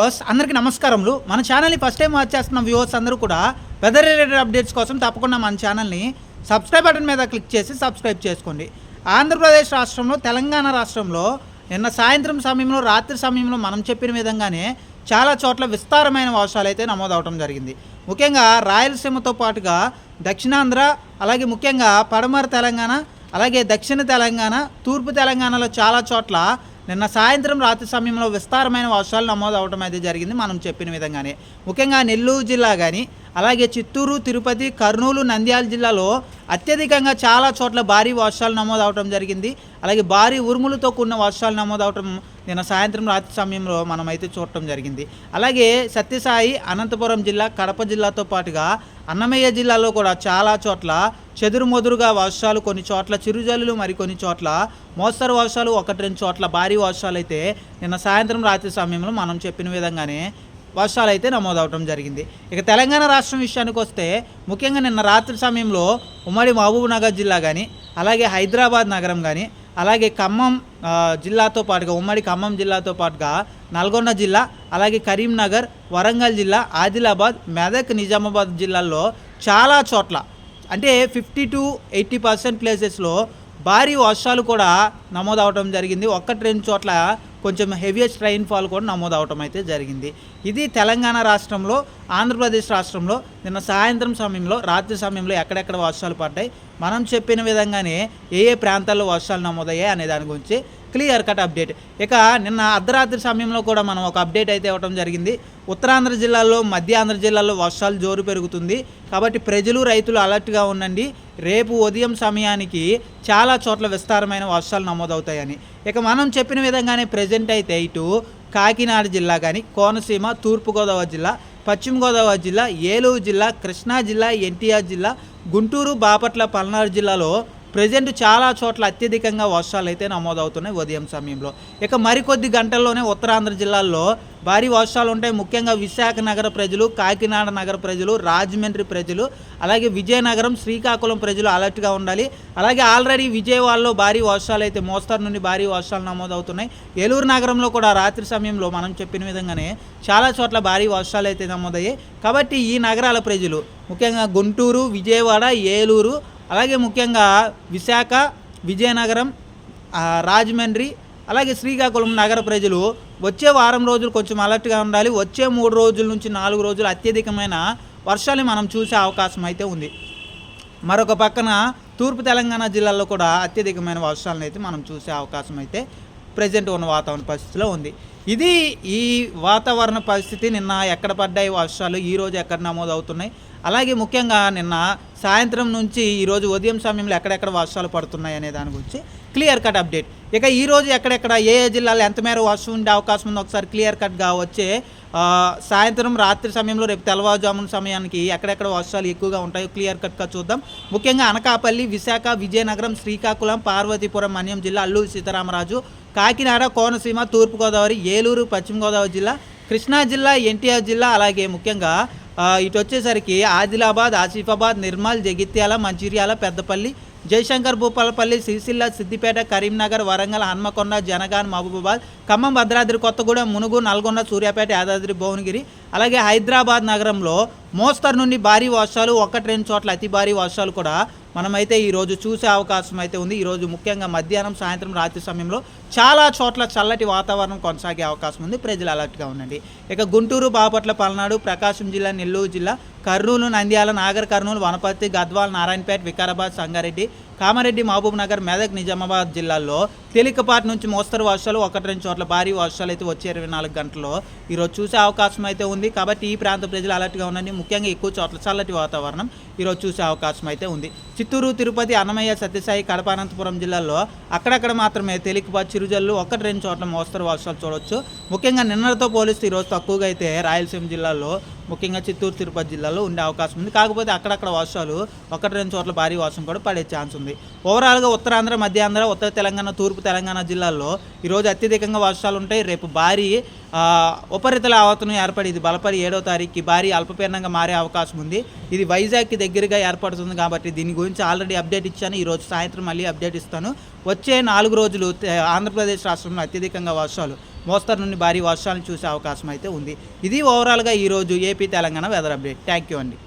Viewers అందరికీ నమస్కారములు. మన ఛానల్ని ఫస్ట్ టైం వాచ్ చేస్తున్న వ్యూవర్స్ అందరూ కూడా వెదర్ రిలేటెడ్ అప్డేట్స్ కోసం తప్పకుండా మన ఛానల్ని సబ్స్క్రైబ్ బటన్ మీద క్లిక్ చేసి సబ్స్క్రైబ్ చేసుకోండి. ఆంధ్రప్రదేశ్ రాష్ట్రంలో తెలంగాణ రాష్ట్రంలో నిన్న సాయంత్రం సమయంలో రాత్రి సమయంలో మనం చెప్పిన విధంగానే చాలా చోట్ల విస్తారమైన వర్షాలు అయితే నమోదవడం జరిగింది. ముఖ్యంగా రాయలసీమతో పాటుగా దక్షిణాంధ్ర అలాగే ముఖ్యంగా పడమర తెలంగాణ అలాగే దక్షిణ తెలంగాణ తూర్పు తెలంగాణలో చాలా చోట్ల నిన్న సాయంత్రం రాత్రి సమయంలో విస్తారమైన వర్షాలు నమోదు అవడం అయితే జరిగింది. మనం చెప్పిన విధంగానే. ముఖ్యంగా నెల్లూరు జిల్లా కానీ అలాగే చిత్తూరు తిరుపతి కర్నూలు నంద్యాల జిల్లాలో అత్యధికంగా చాలా చోట్ల భారీ వర్షాలు నమోదు అవడం జరిగింది. అలాగే భారీ ఉరుములతో కూడిన వర్షాలు నమోదు అవడం నిన్న సాయంత్రం రాత్రి సమయంలో మనమైతే చూడటం జరిగింది. అలాగే సత్యసాయి అనంతపురం జిల్లా కడప జిల్లాతో పాటుగా అన్నమయ్య జిల్లాలో కూడా చాలా చోట్ల చెదురుమదురుగా వర్షాలు కొన్ని చోట్ల చిరుజల్లులు మరి కొన్ని చోట్ల మోస్తరు వర్షాలు ఒకటి రెండు చోట్ల భారీ వర్షాలు అయితే నిన్న సాయంత్రం రాత్రి సమయంలో మనం చెప్పిన విధంగానే వర్షాలు అయితే నమోదవడం జరిగింది. ఇక తెలంగాణ రాష్ట్రం విషయానికి వస్తే ముఖ్యంగా నిన్న రాత్రి సమయంలో ఉమ్మడి మహబూబ్ నగర్ జిల్లా కానీ అలాగే హైదరాబాద్ నగరం కానీ అలాగే ఖమ్మం జిల్లాతో పాటుగా ఉమ్మడి ఖమ్మం జిల్లాతో పాటుగా నల్గొండ జిల్లా అలాగే కరీంనగర్ వరంగల్ జిల్లా ఆదిలాబాద్ మెదక్ నిజామాబాద్ జిల్లాల్లో చాలా చోట్ల అంటే ఫిఫ్టీ టు ఎయిటీ పర్సెంట్ ప్లేసెస్లో భారీ వర్షాలు కూడా నమోదవడం జరిగింది. ఒక్కటి రెండు చోట్ల కొంచెం హెవియెస్ట్ రైన్ఫాల్ కూడా నమోదవటం అయితే జరిగింది. ఇది తెలంగాణ రాష్ట్రంలో ఆంధ్రప్రదేశ్ రాష్ట్రంలో నిన్న సాయంత్రం సమయంలో రాత్రి సమయంలో ఎక్కడెక్కడ వర్షాలు పడ్డాయి మనం చెప్పిన విధంగానే ఏ ఏ ప్రాంతాల్లో వర్షాలు నమోదయ్యాయి అనే దాని గురించి క్లియర్ కట్ అప్డేట్. ఇక నిన్న అర్ధరాత్రి సమయంలో కూడా మనం ఒక అప్డేట్ అయితే ఇవ్వడం జరిగింది. ఉత్తరాంధ్ర జిల్లాలో మధ్య ఆంధ్ర జిల్లాలో వర్షాలు జోరు పెరుగుతుంది. కాబట్టి ప్రజలు రైతులు అలర్ట్గా ఉండండి. రేపు ఉదయం సమయానికి చాలా చోట్ల విస్తారమైన వర్షాలు నమోదవుతాయని. ఇక మనం చెప్పిన విధంగానే ప్రజెంట్ అయితే ఇటు కాకినాడ జిల్లా కానీ కోనసీమ తూర్పుగోదావరి జిల్లా పశ్చిమ గోదావరి జిల్లా ఏలూరు జిల్లా కృష్ణా జిల్లా ఎన్టీఆర్ జిల్లా గుంటూరు బాపట్ల పల్నాడు జిల్లాలో ప్రజెంట్ చాలా చోట్ల అత్యధికంగా వర్షాలు అయితే నమోదవుతున్నాయి ఉదయం సమయంలో. ఇక మరికొద్ది గంటల్లోనే ఉత్తరాంధ్ర జిల్లాల్లో భారీ వర్షాలు ఉంటాయి. ముఖ్యంగా విశాఖ నగర ప్రజలు కాకినాడ నగర ప్రజలు రాజమండ్రి ప్రజలు అలాగే విజయనగరం శ్రీకాకుళం ప్రజలు అలర్ట్గా ఉండాలి. అలాగే ఆల్రెడీ విజయవాడలో భారీ వర్షాలు అయితే మోస్తరు నుండి భారీ వర్షాలు నమోదవుతున్నాయి. ఏలూరు నగరంలో కూడా రాత్రి సమయంలో మనం చెప్పిన విధంగానే చాలా చోట్ల భారీ వర్షాలు అయితే నమోదయ్యాయి. కాబట్టి ఈ నగరాల ప్రజలు ముఖ్యంగా గుంటూరు విజయవాడ ఏలూరు అలాగే ముఖ్యంగా విశాఖ విజయనగరం రాజమండ్రి అలాగే శ్రీకాకుళం నగర ప్రజలు వచ్చే వారం రోజులు కొంచెం అలర్ట్గా ఉండాలి. వచ్చే మూడు రోజుల నుంచి నాలుగు రోజులు అత్యధికమైన వర్షాలు మనం చూసే అవకాశం అయితే ఉంది. మరొక పక్కన తూర్పు తెలంగాణ జిల్లాలో కూడా అత్యధికమైన వర్షాలను అయితే మనం చూసే అవకాశం అయితే ప్రజెంట్ ఉన్న వాతావరణ పరిస్థితిలో ఉంది. ఇది ఈ వాతావరణ పరిస్థితి నిన్న ఎక్కడ పడ్డాయి వర్షాలు ఈ రోజు ఎక్కడ నమోదు అవుతున్నాయి అలాగే ముఖ్యంగా నిన్న సాయంత్రం నుంచి ఈరోజు ఉదయం సమయంలో ఎక్కడెక్కడ వర్షాలు పడుతున్నాయి అనే దాని గురించి క్లియర్ కట్ అప్డేట్ ఇక ఈరోజు ఎక్కడెక్కడ ఏ ఏ జిల్లాలో ఎంత మేర వర్షం ఉండే అవకాశం ఉందో ఒకసారి క్లియర్ కట్గా వచ్చే సాయంత్రం రాత్రి సమయంలో రేపు తెల్లవారుజామున సమయానికి ఎక్కడెక్కడ వర్షాలు ఎక్కువగా ఉంటాయో క్లియర్ కట్గా చూద్దాం. ముఖ్యంగా అనకాపల్లి విశాఖ విజయనగరం శ్రీకాకుళం పార్వతీపురం మన్యం జిల్లా అల్లూరి సీతారామరాజు కాకినాడ కోనసీమ తూర్పుగోదావరి ఏలూరు పశ్చిమ గోదావరి జిల్లా కృష్ణా జిల్లా ఎన్టీఆర్ జిల్లా అలాగే ముఖ్యంగా ఇటు వచ్చేసరికి ఆదిలాబాద్ ఆసిఫాబాద్ నిర్మల్ జగిత్యాల మంచిర్యాల పెద్దపల్లి జయశంకర్ భూపాలపల్లి సిరిసిల్ల సిద్దిపేట కరీంనగర్ వరంగల్ హన్మకొండ జనగాన్ మహబూబాబాద్ ఖమ్మం భద్రాద్రి కొత్తగూడెం మునుగు నల్గొండ సూర్యాపేట యాదాద్రి భువనగిరి అలాగే హైదరాబాద్ నగరంలో మోస్తరు నుండి భారీ వర్షాలు ఒకటి రెండు చోట్ల అతి భారీ వర్షాలు కూడా మనమైతే ఈరోజు చూసే అవకాశం అయితే ఉంది. ఈరోజు ముఖ్యంగా మధ్యాహ్నం సాయంత్రం రాత్రి సమయంలో చాలా చోట్ల చల్లటి వాతావరణం కొనసాగే అవకాశం ఉంది. ప్రజలు అలర్ట్గా ఉండండి. ఇక గుంటూరు బాపట్ల పల్నాడు ప్రకాశం జిల్లా నెల్లూరు జిల్లా కర్నూలు నంద్యాల నాగర్ కర్నూలు వనపర్తి గద్వాల్ నారాయణపేట వికారాబాద్ సంగారెడ్డి కామారెడ్డి మహబూబ్ నగర్ మెదక్ నిజామాబాద్ జిల్లాల్లో తేలికపాటి నుంచి మోస్తరు వర్షాలు ఒకటి రెండు చోట్ల భారీ వర్షాలు అయితే వచ్చే ఇరవై నాలుగు గంటల్లో ఈరోజు చూసే అవకాశం అయితే ఉంది. కాబట్టి ఈ ప్రాంత ప్రజలు అలర్ట్గా ఉండండి. ముఖ్యంగా ఎక్కువ చోట్ల చల్లటి వాతావరణం ఈరోజు చూసే అవకాశం అయితే ఉంది. చిత్తూరు తిరుపతి అన్నమయ్య సత్యసాయి కడప అనంతపురం జిల్లాల్లో అక్కడక్కడ మాత్రమే తేలికపాటి చిరుజల్లు ఒకటి రెండు చోట్ల మోస్తరు వర్షాలు చూడొచ్చు. ముఖ్యంగా నిన్నటితో పోలిస్తే ఈరోజు తక్కువగా అయితే రాయలసీమ జిల్లాలో ముఖ్యంగా చిత్తూరు తిరుపతి జిల్లాలో ఉండే అవకాశం ఉంది. కాకపోతే అక్కడక్కడ వర్షాలు ఒకటి రెండు చోట్ల భారీ వర్షం కూడా పడే ఛాన్స్ ఉంది. ఓవరాల్గా ఉత్తరాంధ్ర మధ్యాంధ్ర ఉత్తర తెలంగాణ తూర్పు తెలంగాణ జిల్లాల్లో ఈరోజు అత్యధికంగా వర్షాలు ఉంటాయి. రేపు భారీ ఉపరితల ఆవర్తనం ఏర్పడి ఇది బలపడి ఏడో తారీఖుకి భారీ అల్పపీడనంగా మారే అవకాశం ఉంది. ఇది వైజాగ్కి దగ్గరగా ఏర్పడుతుంది కాబట్టి దీని గురించి ఆల్రెడీ అప్డేట్ ఇచ్చాను. ఈరోజు సాయంత్రం మళ్ళీ అప్డేట్ ఇస్తాను. వచ్చే నాలుగు రోజులు ఆంధ్రప్రదేశ్ రాష్ట్రంలో అత్యధికంగా వర్షాలు మోస్తరు నుండి భారీ వర్షాలను చూసే అవకాశం అయితే ఉంది. ఇది ఓవరాల్గా ఈరోజు AP Telangana weather update thank you అండి.